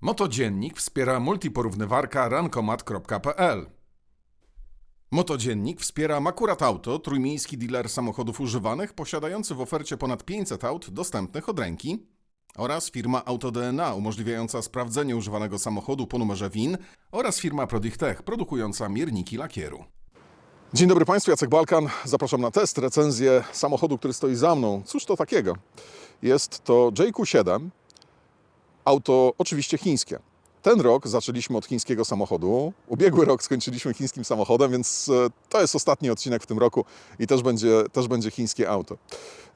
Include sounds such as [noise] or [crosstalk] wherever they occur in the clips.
Motodziennik wspiera multiporównywarka rankomat.pl. Motodziennik wspiera Makurat Auto, trójmiejski dealer samochodów używanych posiadający w ofercie ponad 500 aut dostępnych od ręki oraz firma AutoDNA umożliwiająca sprawdzenie używanego samochodu po numerze WIN oraz firma Prodichtech produkująca mierniki lakieru. Dzień dobry Państwu, Jacek Balkan. Zapraszam na test, recenzję samochodu, który stoi za mną. Cóż to takiego? Jest to JQ7, auto oczywiście chińskie. Ten rok zaczęliśmy od chińskiego samochodu. Ubiegły rok skończyliśmy chińskim samochodem, więc e, to jest ostatni odcinek w tym roku i też będzie, też będzie chińskie auto.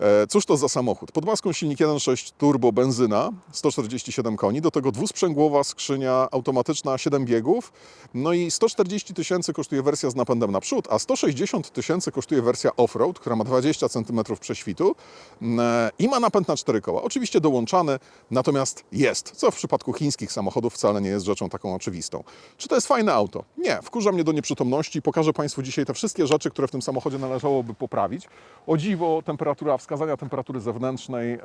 E, Cóż to za samochód? Pod maską silnik 1.6 turbo benzyna, 147 koni, do tego dwusprzęgłowa skrzynia automatyczna 7 biegów, no i 140 tysięcy kosztuje wersja z napędem naprzód, a 160 tysięcy kosztuje wersja off-road, która ma 20 cm prześwitu e, i ma napęd na 4 koła. Oczywiście dołączany, natomiast jest, co w przypadku chińskich samochodów wcale nie jest rzeczą taką oczywistą. Czy to jest fajne auto? Nie, wkurza mnie do nieprzytomności. Pokażę Państwu dzisiaj te wszystkie rzeczy, które w tym samochodzie należałoby poprawić. O dziwo, temperatura, wskazania temperatury zewnętrznej, e,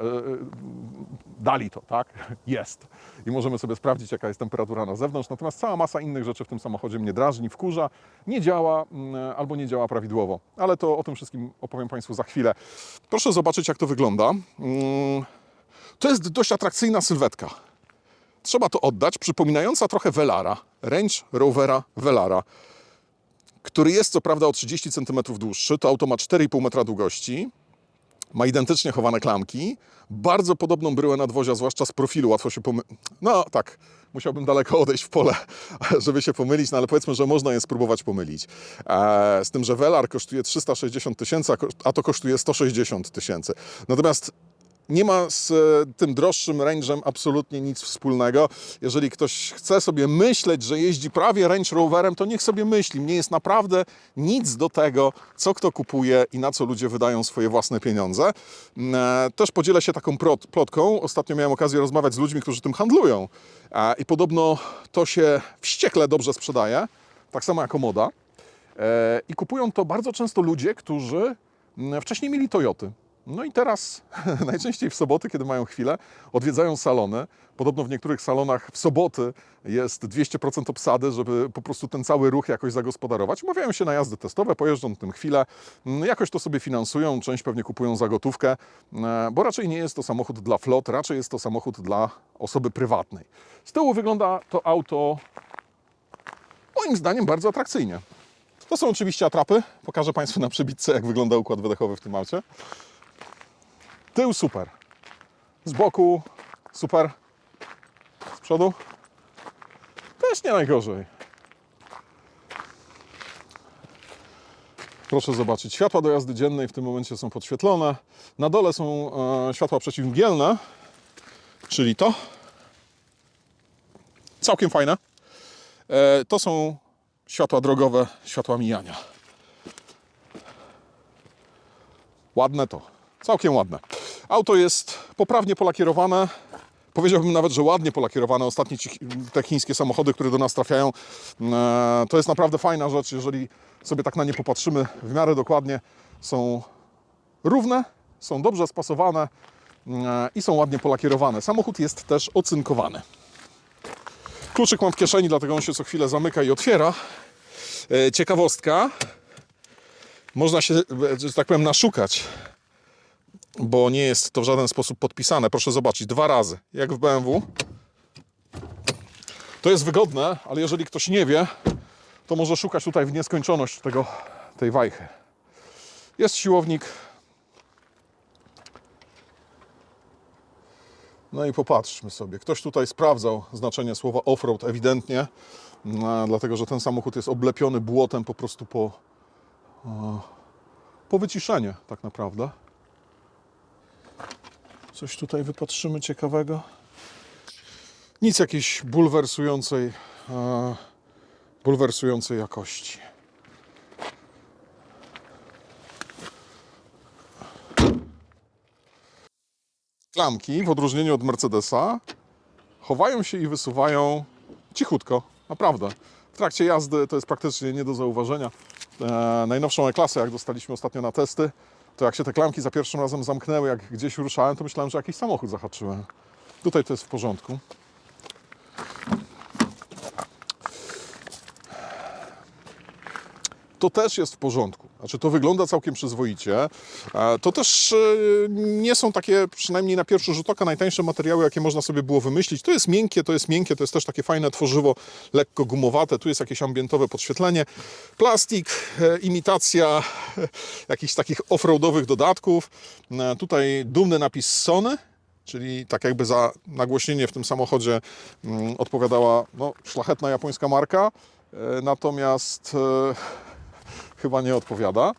dali to, tak? [laughs] Jest. I możemy sobie sprawdzić, jaka jest temperatura na zewnątrz. Natomiast cała masa innych rzeczy w tym samochodzie mnie drażni, wkurza, nie działa mm, albo nie działa prawidłowo. Ale to o tym wszystkim opowiem Państwu za chwilę. Proszę zobaczyć, jak to wygląda. Mm, To jest dość atrakcyjna sylwetka. Trzeba to oddać, przypominająca trochę Velara, Range Rovera Velara, który jest co prawda o 30 cm dłuższy. To auto ma 4,5 metra długości, ma identycznie chowane klamki, bardzo podobną bryłę nadwozia, zwłaszcza z profilu, łatwo się pomylić. No tak, musiałbym daleko odejść w pole, [laughs] żeby się pomylić, no ale powiedzmy, że można je spróbować pomylić. E, z tym, że Velar kosztuje 360 tysięcy, a to kosztuje 160 tysięcy. Natomiast nie ma z e, tym droższym range'em absolutnie nic wspólnego. Jeżeli ktoś chce sobie myśleć, że jeździ prawie Range Roverem, to niech sobie myśli. Mnie jest naprawdę nic do tego, co kto kupuje i na co ludzie wydają swoje własne pieniądze. E, Też podzielę się taką plotką. Ostatnio miałem okazję rozmawiać z ludźmi, którzy tym handlują. E, I podobno to się wściekle dobrze sprzedaje, tak samo jako moda. I kupują to bardzo często ludzie, którzy mm, wcześniej mieli Toyoty. No i teraz, [laughs] najczęściej w soboty, kiedy mają chwilę, odwiedzają salony. Podobno w niektórych salonach w soboty jest 200% obsady, żeby po prostu ten cały ruch jakoś zagospodarować. Umawiają się na jazdy testowe, pojeżdżą tym chwilę, mm, jakoś to sobie finansują, część pewnie kupują za gotówkę, e, bo raczej nie jest to samochód dla flot, raczej jest to samochód dla osoby prywatnej. Z tyłu wygląda to auto moim zdaniem bardzo atrakcyjnie. To są oczywiście atrapy. Pokażę Państwu na przybitce, jak wygląda układ wydechowy w tym aucie. Tył super. Z boku super. Z przodu też nie najgorzej. Proszę zobaczyć, światła do jazdy dziennej w tym momencie są podświetlone. Na dole są e, światła przeciwmgielne, czyli to. Całkiem fajne. E, to są światła drogowe, światła mijania. Ładne to. Całkiem ładne. Auto jest poprawnie polakierowane. Powiedziałbym nawet, że ładnie polakierowane. Ostatnie te chińskie samochody, które do nas trafiają, e, to jest naprawdę fajna rzecz. Jeżeli sobie tak na nie popatrzymy w miarę dokładnie, są równe, są dobrze spasowane e, i są ładnie polakierowane. Samochód jest też ocynkowany. Kluczyk mam w kieszeni, dlatego on się co chwilę zamyka i otwiera. E, Ciekawostka. Można się, że tak powiem, naszukać bo nie jest to w żaden sposób podpisane. Proszę zobaczyć, dwa razy, jak w BMW. To jest wygodne, ale jeżeli ktoś nie wie, to może szukać tutaj w nieskończoność tego, tej wajchy. Jest siłownik. No i popatrzmy sobie. Ktoś tutaj sprawdzał znaczenie słowa offroad ewidentnie, no, dlatego że ten samochód jest oblepiony błotem po prostu po, e, po wyciszenie tak naprawdę. Coś tutaj wypatrzymy ciekawego. Nic jakiejś bulwersującej, e, bulwersującej jakości. Klamki, w odróżnieniu od Mercedesa, chowają się i wysuwają cichutko, naprawdę. W trakcie jazdy to jest praktycznie nie do zauważenia. E, najnowszą E-klasę, jak dostaliśmy ostatnio na testy, to jak się te klamki za pierwszym razem zamknęły, jak gdzieś ruszałem, to myślałem, że jakiś samochód zahaczyłem. Tutaj to jest w porządku. To też jest w porządku. Znaczy, to wygląda całkiem przyzwoicie. E, To też e, nie są takie, przynajmniej na pierwszy rzut oka, najtańsze materiały, jakie można sobie było wymyślić. To jest miękkie, to jest miękkie, to jest też takie fajne tworzywo, lekko gumowate. Tu jest jakieś ambientowe podświetlenie. Plastik, e, imitacja jakichś takich offroadowych dodatków. Tutaj dumny napis Sony. Czyli tak jakby za nagłośnienie w tym samochodzie mm, odpowiadała no, szlachetna japońska marka, natomiast chyba nie odpowiada.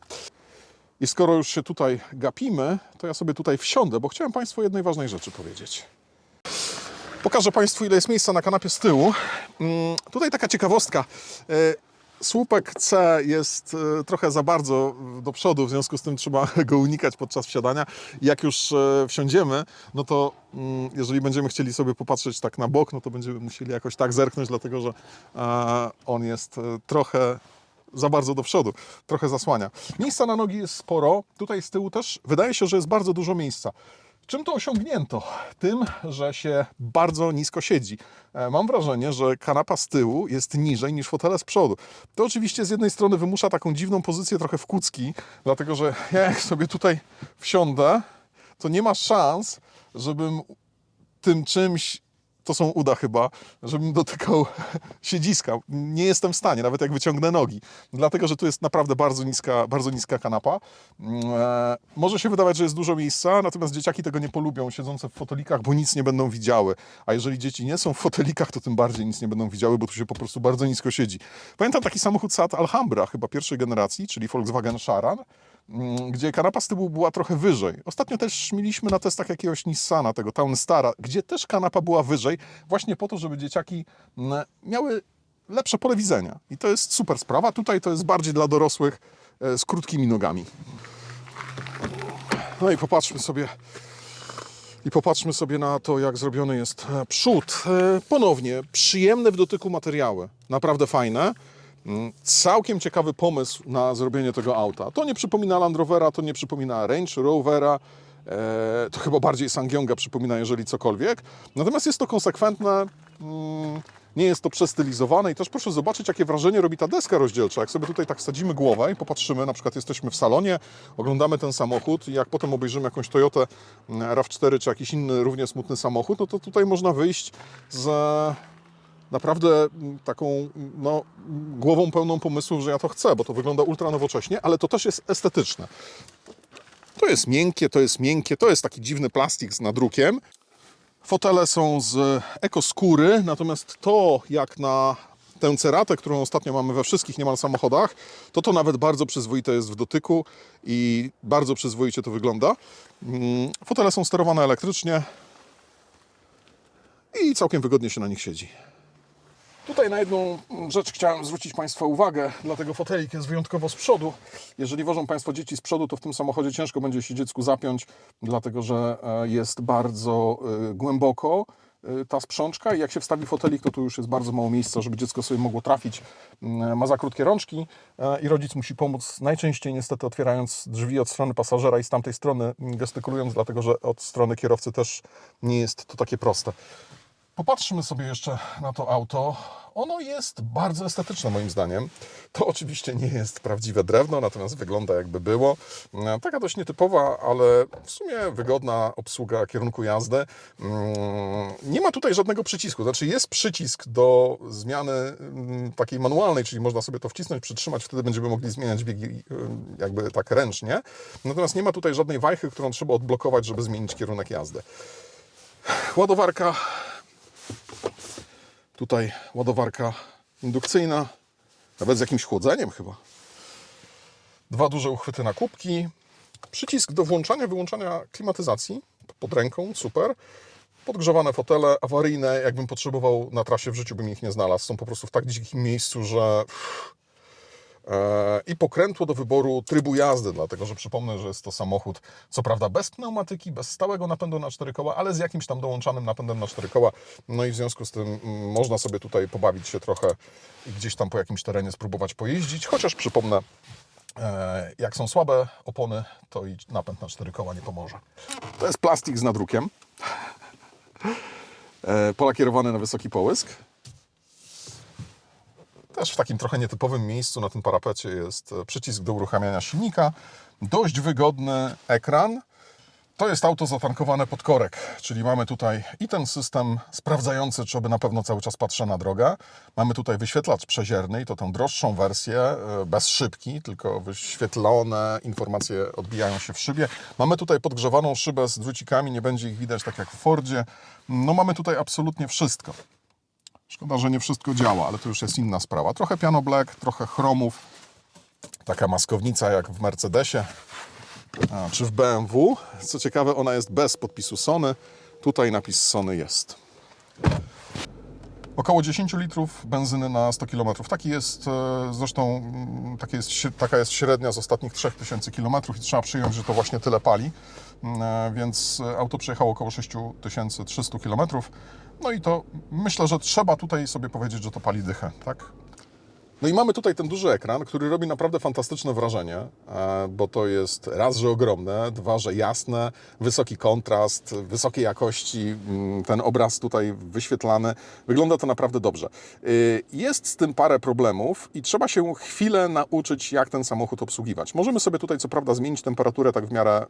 I skoro już się tutaj gapimy, to ja sobie tutaj wsiądę, bo chciałem Państwu jednej ważnej rzeczy powiedzieć. Pokażę Państwu, ile jest miejsca na kanapie z tyłu. Mm, Tutaj taka ciekawostka. E, Słupek C jest e, trochę za bardzo do przodu, w związku z tym trzeba [laughs] go unikać podczas wsiadania. Jak już e, wsiądziemy, no to mm, jeżeli będziemy chcieli sobie popatrzeć tak na bok, no to będziemy musieli jakoś tak zerknąć, dlatego że on jest trochę za bardzo do przodu, trochę zasłania. Miejsca na nogi jest sporo, tutaj z tyłu też wydaje się, że jest bardzo dużo miejsca. Czym to osiągnięto? Tym, że się bardzo nisko siedzi. E, Mam wrażenie, że kanapa z tyłu jest niżej niż fotele z przodu. To oczywiście z jednej strony wymusza taką dziwną pozycję trochę w kucki, dlatego że ja jak sobie tutaj wsiądę, to nie ma szans, żebym tym czymś, to są uda chyba, żebym dotykał [laughs] siedziska. Nie jestem w stanie, nawet jak wyciągnę nogi. Dlatego, że tu jest naprawdę bardzo niska, bardzo niska kanapa. Mm, E, może się wydawać, że jest dużo miejsca, natomiast dzieciaki tego nie polubią, siedzące w fotelikach, bo nic nie będą widziały. A jeżeli dzieci nie są w fotelikach, to tym bardziej nic nie będą widziały, bo tu się po prostu bardzo nisko siedzi. Pamiętam taki samochód Seat Alhambra, chyba pierwszej generacji, czyli Volkswagen Charan, mm, gdzie kanapa z tyłu była trochę wyżej. Ostatnio też mieliśmy na testach jakiegoś Nissana, tego Townstara, gdzie też kanapa była wyżej, właśnie po to, żeby dzieciaki mm, miały lepsze pole widzenia. I to jest super sprawa. Tutaj to jest bardziej dla dorosłych e, z krótkimi nogami. No i popatrzmy sobie i popatrzmy sobie na to, jak zrobiony jest e, przód. E, Ponownie, przyjemne w dotyku materiały, naprawdę fajne. Mm, Całkiem ciekawy pomysł na zrobienie tego auta. To nie przypomina Land Rovera, to nie przypomina Range Rovera, e, to chyba bardziej Sangyonga przypomina, jeżeli cokolwiek. Natomiast jest to konsekwentne, mm, nie jest to przestylizowane i też proszę zobaczyć, jakie wrażenie robi ta deska rozdzielcza. Jak sobie tutaj tak sadzimy głowę i popatrzymy, na przykład jesteśmy w salonie, oglądamy ten samochód i jak potem obejrzymy jakąś Toyotę mm, RAV4 czy jakiś inny równie smutny samochód, no to tutaj można wyjść z naprawdę mm, taką mm, no, głową pełną pomysłów, że ja to chcę, bo to wygląda ultra nowocześnie, ale to też jest estetyczne. To jest miękkie, to jest miękkie, to jest taki dziwny plastik z nadrukiem. Fotele są z ekoskóry, natomiast to jak na tę ceratę, którą ostatnio mamy we wszystkich niemal samochodach, to to nawet bardzo przyzwoite jest w dotyku i bardzo przyzwoicie to wygląda. Mm, Fotele są sterowane elektrycznie i całkiem wygodnie się na nich siedzi. Tutaj na jedną rzecz chciałem zwrócić Państwa uwagę, dlatego fotelik jest wyjątkowo z przodu. Jeżeli wożą Państwo dzieci z przodu, to w tym samochodzie ciężko będzie się dziecku zapiąć, dlatego że e, jest bardzo e, głęboko e, ta sprzączka i jak się wstawi fotelik, to tu już jest bardzo mało miejsca, żeby dziecko sobie mogło trafić. Mm, Ma za krótkie rączki i rodzic musi pomóc najczęściej niestety otwierając drzwi od strony pasażera i z tamtej strony mm, gestykulując, dlatego że od strony kierowcy też nie jest to takie proste. Popatrzmy sobie jeszcze na to auto. Ono jest bardzo estetyczne moim zdaniem. To oczywiście nie jest prawdziwe drewno, natomiast wygląda jakby było. E, Taka dość nietypowa, ale w sumie wygodna obsługa kierunku jazdy. Mm, Nie ma tutaj żadnego przycisku. Znaczy jest przycisk do zmiany mm, takiej manualnej, czyli można sobie to wcisnąć, przytrzymać, wtedy będziemy mogli zmieniać biegi y, jakby tak ręcznie. Natomiast nie ma tutaj żadnej wajchy, którą trzeba odblokować, żeby zmienić kierunek jazdy. Ładowarka Tutaj ładowarka indukcyjna, nawet z jakimś chłodzeniem chyba. Dwa duże uchwyty na kubki. Przycisk do włączania, wyłączania klimatyzacji pod ręką, super. Podgrzewane fotele awaryjne, jakbym potrzebował na trasie w życiu bym ich nie znalazł. Są po prostu w tak dzikim miejscu, że i pokrętło do wyboru trybu jazdy, dlatego że przypomnę, że jest to samochód, co prawda bez pneumatyki, bez stałego napędu na cztery koła, ale z jakimś tam dołączanym napędem na cztery koła. No i w związku z tym mm, można sobie tutaj pobawić się trochę i gdzieś tam po jakimś terenie spróbować pojeździć, chociaż przypomnę, e, jak są słabe opony, to i napęd na cztery koła nie pomoże. To jest plastik z nadrukiem. E, Pola kierowane na wysoki połysk. Też w takim trochę nietypowym miejscu na tym parapecie jest e, przycisk do uruchamiania silnika. Dość wygodny ekran. To jest auto zatankowane pod korek, czyli mamy tutaj i ten system sprawdzający, czy oby na pewno cały czas patrzę na drogę. Mamy tutaj wyświetlacz przezierny i to tą droższą wersję, e, bez szybki, tylko wyświetlone informacje odbijają się w szybie. Mamy tutaj podgrzewaną szybę z drucikami, nie będzie ich widać tak jak w Fordzie. No mamy tutaj absolutnie wszystko. Szkoda, że nie wszystko działa, ale to już jest inna sprawa. Trochę piano black, trochę chromów, taka maskownica jak w Mercedesie a, czy w BMW. Co ciekawe, ona jest bez podpisu Sony. Tutaj napis Sony jest. Około 10 litrów benzyny na 100 km. Taki jest e, zresztą mm, taki jest, taka jest średnia z ostatnich 3000 km i trzeba przyjąć, że to właśnie tyle pali. Mm, e, Więc e, auto przejechało około 6300 km. No i to myślę, że trzeba tutaj sobie powiedzieć, że to pali dychę, tak? No i mamy tutaj ten duży ekran, który robi naprawdę fantastyczne wrażenie, e, bo to jest raz, że ogromne, dwa, że jasne, wysoki kontrast, wysokiej jakości, mm, ten obraz tutaj wyświetlany. Wygląda to naprawdę dobrze. Y, Jest z tym parę problemów i trzeba się chwilę nauczyć, jak ten samochód obsługiwać. Możemy sobie tutaj co prawda zmienić temperaturę tak w miarę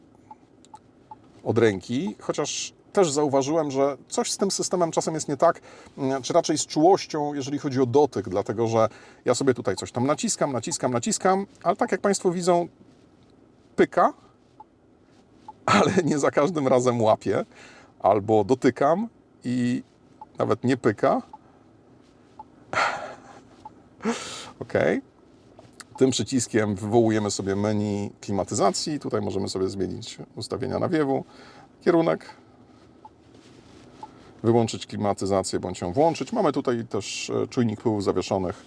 od ręki, chociaż też zauważyłem, że coś z tym systemem czasem jest nie tak, mm, czy raczej z czułością, jeżeli chodzi o dotyk, dlatego że ja sobie tutaj coś tam naciskam, naciskam, naciskam, ale tak jak Państwo widzą, pyka, [laughs] ale nie za każdym razem łapię, albo dotykam i nawet nie pyka. [laughs] OK. Tym przyciskiem wywołujemy sobie menu klimatyzacji. Tutaj możemy sobie zmienić ustawienia nawiewu, kierunek, wyłączyć klimatyzację bądź ją włączyć. Mamy tutaj też e, czujnik pyłów zawieszonych.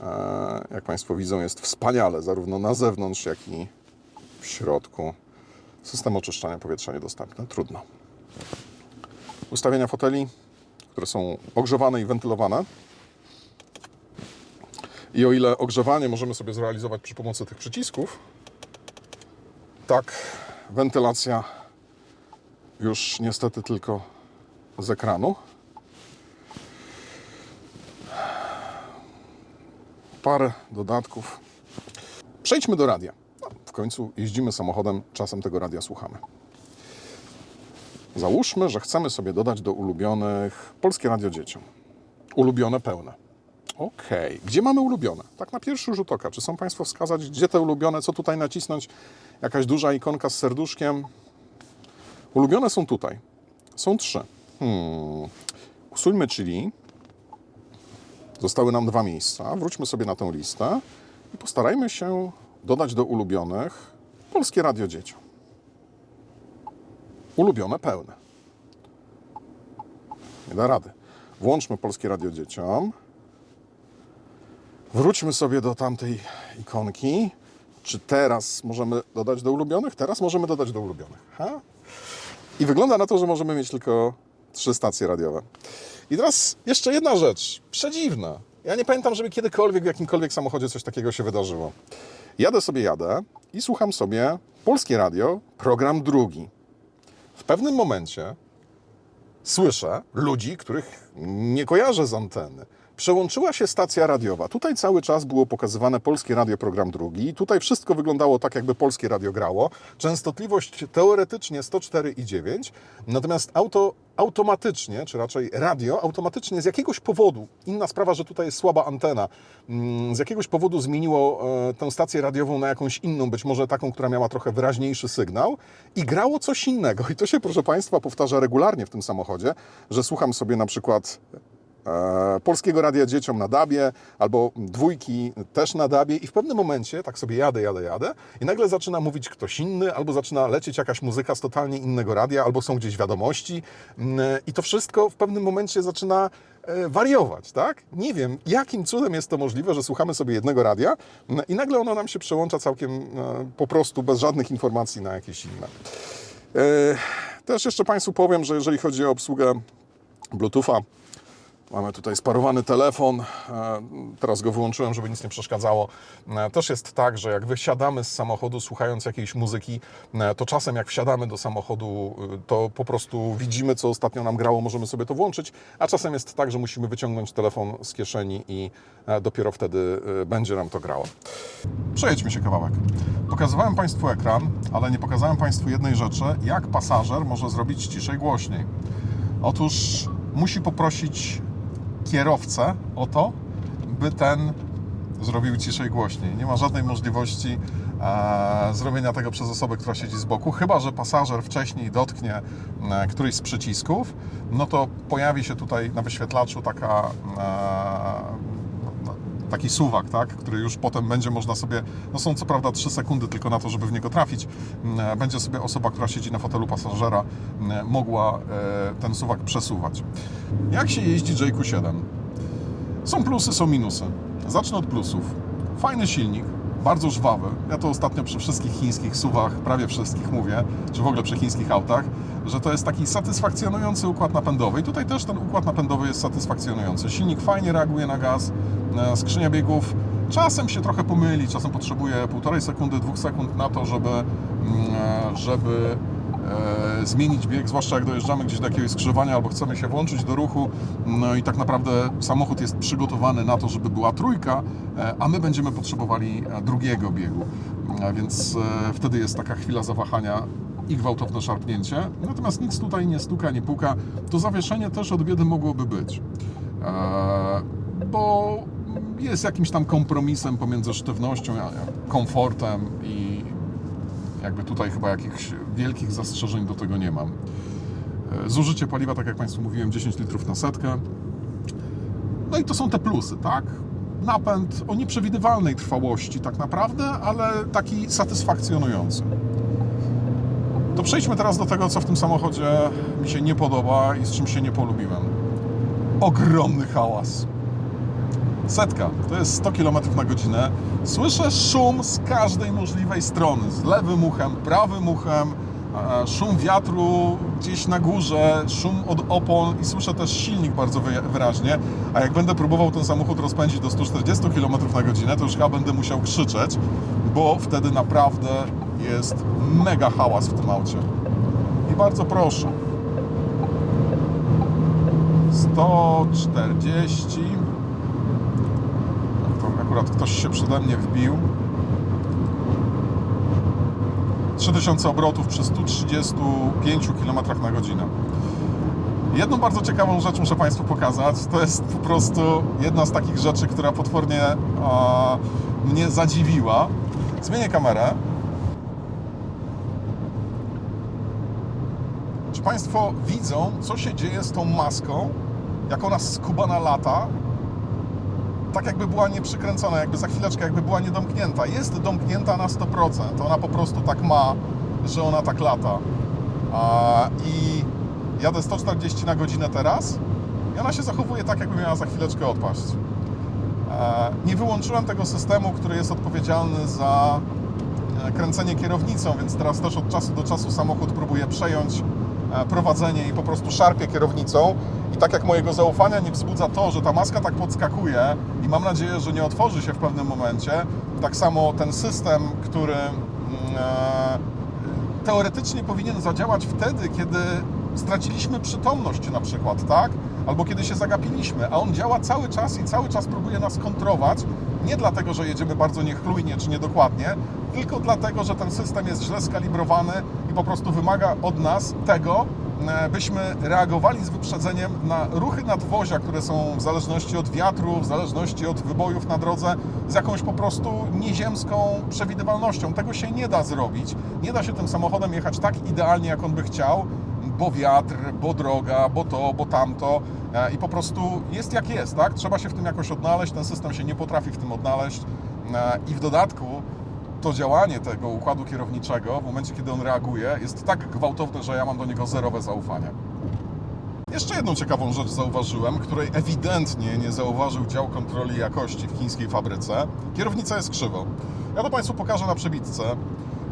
E, Jak Państwo widzą, jest wspaniale, zarówno na zewnątrz, jak i w środku. System oczyszczania powietrza niedostępny. Trudno. Ustawienia foteli, które są ogrzewane i wentylowane. I o ile ogrzewanie możemy sobie zrealizować przy pomocy tych przycisków, tak wentylacja już niestety tylko z ekranu. Parę dodatków. Przejdźmy do radia. No, w końcu jeździmy samochodem, czasem tego radia słuchamy. Załóżmy, że chcemy sobie dodać do ulubionych polskie radio dzieciom. Ulubione pełne. Okej, gdzie mamy ulubione? Tak na pierwszy rzut oka. Czy są Państwo wskazać, gdzie te ulubione, co tutaj nacisnąć? Jakaś duża ikonka z serduszkiem. Ulubione są tutaj. Są trzy. Hmm. Usuńmy czyli. Zostały nam dwa miejsca. Wróćmy sobie na tę listę i postarajmy się dodać do ulubionych Polskie Radio Dzieciom. Ulubione pełne. Nie da rady. Włączmy Polskie Radio Dzieciom. Wróćmy sobie do tamtej ikonki. Czy teraz możemy dodać do ulubionych? Teraz możemy dodać do ulubionych. Ha? I wygląda na to, że możemy mieć tylko trzy stacje radiowe. I teraz jeszcze jedna rzecz. Przedziwna. Ja nie pamiętam, żeby kiedykolwiek w jakimkolwiek samochodzie coś takiego się wydarzyło. Jadę sobie, jadę i słucham sobie polskie radio, program drugi. W pewnym momencie słyszę ludzi, których nie kojarzę z anteny. Przełączyła się stacja radiowa. Tutaj cały czas było pokazywane polskie radio program drugi. Tutaj wszystko wyglądało tak, jakby polskie radio grało. Częstotliwość teoretycznie 104,9, natomiast auto automatycznie, czy raczej radio, automatycznie z jakiegoś powodu, inna sprawa, że tutaj jest słaba antena, mm, z jakiegoś powodu zmieniło e, tę stację radiową na jakąś inną, być może taką, która miała trochę wyraźniejszy sygnał i grało coś innego. I to się, proszę Państwa, powtarza regularnie w tym samochodzie, że słucham sobie na przykład Polskiego Radia Dzieciom na Dabie, albo dwójki też na Dabie i w pewnym momencie tak sobie jadę, jadę, jadę i nagle zaczyna mówić ktoś inny, albo zaczyna lecieć jakaś muzyka z totalnie innego radia, albo są gdzieś wiadomości mm, i to wszystko w pewnym momencie zaczyna e, wariować, tak? Nie wiem, jakim cudem jest to możliwe, że słuchamy sobie jednego radia mm, i nagle ono nam się przełącza całkiem e, po prostu bez żadnych informacji na jakieś inne. E, Też jeszcze Państwu powiem, że jeżeli chodzi o obsługę Bluetootha, Mamy tutaj sparowany telefon. E, Teraz go wyłączyłem, żeby nic nie przeszkadzało. E, Też jest tak, że jak wysiadamy z samochodu słuchając jakiejś muzyki, e, to czasem jak wsiadamy do samochodu, to po prostu widzimy, co ostatnio nam grało, możemy sobie to włączyć, a czasem jest tak, że musimy wyciągnąć telefon z kieszeni i dopiero wtedy będzie nam to grało. Przejedźmy się kawałek. Pokazywałem Państwu ekran, ale nie pokazałem Państwu jednej rzeczy, jak pasażer może zrobić ciszej głośniej. Otóż musi poprosić kierowcę o to, by ten zrobił ciszej głośniej. Nie ma żadnej możliwości e, zrobienia tego przez osobę, która siedzi z boku, chyba że pasażer wcześniej dotknie e, któryś z przycisków, no to pojawi się tutaj na wyświetlaczu taka e, taki suwak, tak, który już potem będzie można sobie, no są co prawda 3 sekundy tylko na to, żeby w niego trafić, Mm, będzie sobie osoba, która siedzi na fotelu pasażera mm, mogła e, ten suwak przesuwać. Jak się jeździ JQ7? Są plusy, są minusy. Zacznę od plusów. Fajny silnik, bardzo żwawy. Ja to ostatnio przy wszystkich chińskich suwach, prawie wszystkich mówię, czy w ogóle przy chińskich autach, że to jest taki satysfakcjonujący układ napędowy. I tutaj też ten układ napędowy jest satysfakcjonujący. Silnik fajnie reaguje na gaz, e, skrzynia biegów czasem się trochę pomyli, czasem potrzebuje półtorej sekundy, dwóch sekund na to, żeby, mm, e, żeby zmienić bieg, zwłaszcza jak dojeżdżamy gdzieś do jakiegoś skrzyżowania albo chcemy się włączyć do ruchu. No i tak naprawdę samochód jest przygotowany na to, żeby była trójka, e, a my będziemy potrzebowali e, drugiego biegu. E, Więc e, wtedy jest taka chwila zawahania i gwałtowne szarpnięcie. Natomiast nic tutaj nie stuka, nie puka. To zawieszenie też od biedy mogłoby być. E, Bo jest jakimś tam kompromisem pomiędzy sztywnością, komfortem i jakby tutaj chyba jakichś wielkich zastrzeżeń do tego nie mam. E, Zużycie paliwa, tak jak Państwu mówiłem, 10 litrów na setkę. No i to są te plusy, tak? Napęd o nieprzewidywalnej trwałości tak naprawdę, ale taki satysfakcjonujący. To przejdźmy teraz do tego, co w tym samochodzie mi się nie podoba i z czym się nie polubiłem. Ogromny hałas. Setka, to jest 100 km na godzinę. Słyszę szum z każdej możliwej strony. Z lewym uchem, prawym uchem, szum wiatru gdzieś na górze, szum od opon i słyszę też silnik bardzo wy- wyraźnie. A jak będę próbował ten samochód rozpędzić do 140 km na godzinę, to już chyba będę musiał krzyczeć, bo wtedy naprawdę jest mega hałas w tym aucie. I bardzo proszę. 140 to akurat ktoś się przede mnie wbił. 3000 obrotów przy 135 km na godzinę. Jedną bardzo ciekawą rzecz muszę Państwu pokazać. To jest po prostu jedna z takich rzeczy, która potwornie e, mnie zadziwiła. Zmienię kamerę. Czy Państwo widzą, co się dzieje z tą maską, jak ona skubana lata tak jakby była nieprzykręcona, jakby za chwileczkę jakby była niedomknięta. Jest domknięta na 100%. Ona po prostu tak ma, że ona tak lata. I jadę 140 na godzinę teraz i ona się zachowuje tak, jakby miała za chwileczkę odpaść. E, Nie wyłączyłem tego systemu, który jest odpowiedzialny za e, kręcenie kierownicą, więc teraz też od czasu do czasu samochód próbuje przejąć e, prowadzenie i po prostu szarpie kierownicą. I tak jak mojego zaufania nie wzbudza to, że ta maska tak podskakuje i mam nadzieję, że nie otworzy się w pewnym momencie, tak samo ten system, który mm, e, teoretycznie powinien zadziałać wtedy, kiedy straciliśmy przytomność na przykład, tak? Albo kiedy się zagapiliśmy, a on działa cały czas i cały czas próbuje nas kontrować, nie dlatego, że jedziemy bardzo niechlujnie czy niedokładnie, tylko dlatego, że ten system jest źle skalibrowany i po prostu wymaga od nas tego, byśmy reagowali z wyprzedzeniem na ruchy nadwozia, które są w zależności od wiatru, w zależności od wybojów na drodze, z jakąś po prostu nieziemską przewidywalnością. Tego się nie da zrobić. Nie da się tym samochodem jechać tak idealnie, jak on by chciał, bo wiatr, bo droga, bo to, bo tamto. E, I po prostu jest jak jest, tak? Trzeba się w tym jakoś odnaleźć. Ten system się nie potrafi w tym odnaleźć. E, I w dodatku to działanie tego układu kierowniczego w momencie, kiedy on reaguje, jest tak gwałtowne, że ja mam do niego zerowe zaufanie. Jeszcze jedną ciekawą rzecz zauważyłem, której ewidentnie nie zauważył dział kontroli jakości w chińskiej fabryce. Kierownica jest krzywo. Ja to Państwu pokażę na przebitce.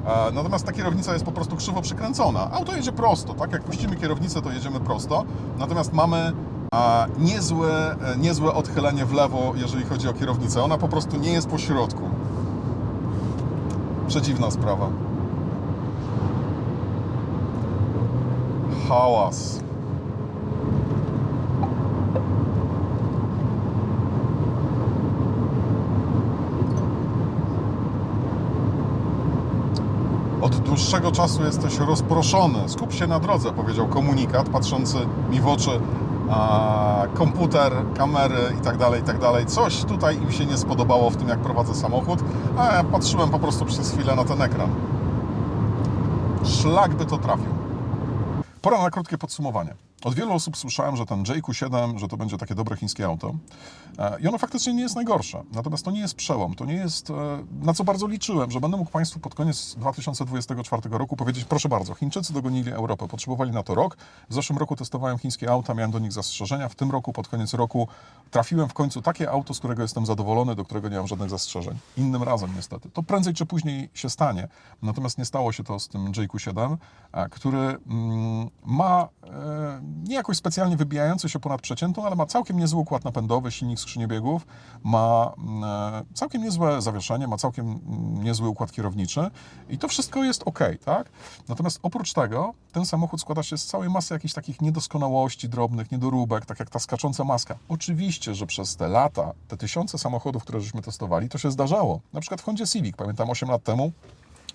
E, Natomiast ta kierownica jest po prostu krzywo przykręcona. Auto jedzie prosto, tak? Jak puścimy kierownicę, to jedziemy prosto. Natomiast mamy a niezłe, e, niezłe odchylenie w lewo, jeżeli chodzi o kierownicę. Ona po prostu nie jest po środku. Przedziwna sprawa. Hałas. Od dłuższego czasu jesteś rozproszony. Skup się na drodze, powiedział komunikat, patrzący mi w oczy. Komputer, kamery i tak dalej, i tak. Coś tutaj im się nie spodobało w tym, jak prowadzę samochód, a ja patrzyłem po prostu przez chwilę na ten ekran. Szlak by to trafił. Pora na krótkie podsumowanie. Od wielu osób słyszałem, że ten JQ7, że to będzie takie dobre chińskie auto. E, I ono faktycznie nie jest najgorsze. Natomiast to nie jest przełom. To nie jest, e, na co bardzo liczyłem, że będę mógł Państwu pod koniec 2024 roku powiedzieć, proszę bardzo, Chińczycy dogonili Europę, potrzebowali na to rok. W zeszłym roku testowałem chińskie auta, miałem do nich zastrzeżenia. W tym roku, pod koniec roku, trafiłem w końcu takie auto, z którego jestem zadowolony, do którego nie mam żadnych zastrzeżeń. Innym razem niestety. To prędzej czy później się stanie. Natomiast nie stało się to z tym JQ7, e, który mm, ma nie jakoś specjalnie wybijający się ponad przeciętną, ale ma całkiem niezły układ napędowy, silnik skrzyni biegów, ma mm, e, całkiem niezłe zawieszenie, ma całkiem mm, niezły układ kierowniczy i to wszystko jest ok, tak? Natomiast oprócz tego ten samochód składa się z całej masy jakichś takich niedoskonałości drobnych, niedoróbek, tak jak ta skacząca maska. Oczywiście, że przez te lata, te tysiące samochodów, które żeśmy testowali, to się zdarzało. Na przykład w Hondzie Civic, pamiętam 8 lat temu,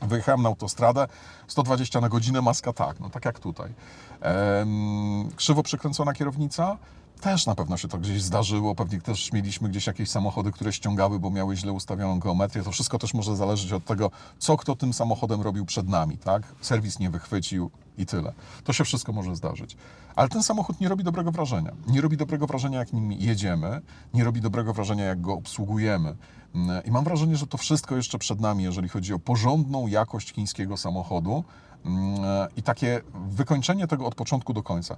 Wyjechałem na autostradę, 120 na godzinę, maska tak, no tak jak tutaj. Ehm, krzywo przekręcona kierownica, też na pewno się to gdzieś zdarzyło, pewnie też mieliśmy gdzieś jakieś samochody, które ściągały, bo miały źle ustawioną geometrię. To wszystko też może zależeć od tego, co kto tym samochodem robił przed nami, tak? Serwis nie wychwycił i tyle. To się wszystko może zdarzyć. Ale ten samochód nie robi dobrego wrażenia. Nie robi dobrego wrażenia, jak nim jedziemy, nie robi dobrego wrażenia, jak go obsługujemy. Mm, I mam wrażenie, że to wszystko jeszcze przed nami, jeżeli chodzi o porządną jakość chińskiego samochodu mm, i takie wykończenie tego od początku do końca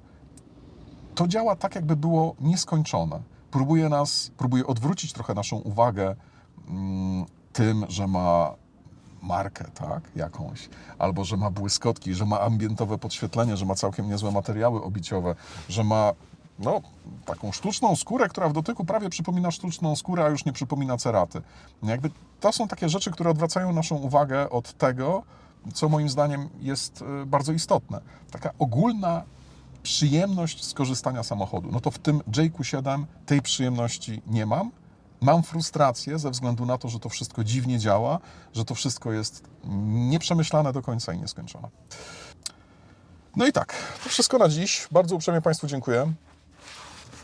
to działa tak, jakby było nieskończone. Próbuje nas, próbuje odwrócić trochę naszą uwagę mm, tym, że ma markę, tak, jakąś, albo że ma błyskotki, że ma ambientowe podświetlenie, że ma całkiem niezłe materiały obiciowe, że ma no, taką sztuczną skórę, która w dotyku prawie przypomina sztuczną skórę, a już nie przypomina ceraty. Jakby to są takie rzeczy, które odwracają naszą uwagę od tego, co moim zdaniem jest y, bardzo istotne. Taka ogólna przyjemność z korzystania samochodu. No to w tym JQ7 tej przyjemności nie mam. Mam frustrację ze względu na to, że to wszystko dziwnie działa, że to wszystko jest nieprzemyślane do końca i nieskończone. No i tak, to wszystko na dziś. Bardzo uprzejmie Państwu dziękuję.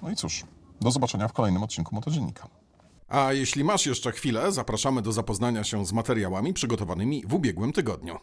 No i cóż, do zobaczenia w kolejnym odcinku Motodziennika. A jeśli masz jeszcze chwilę, zapraszamy do zapoznania się z materiałami przygotowanymi w ubiegłym tygodniu.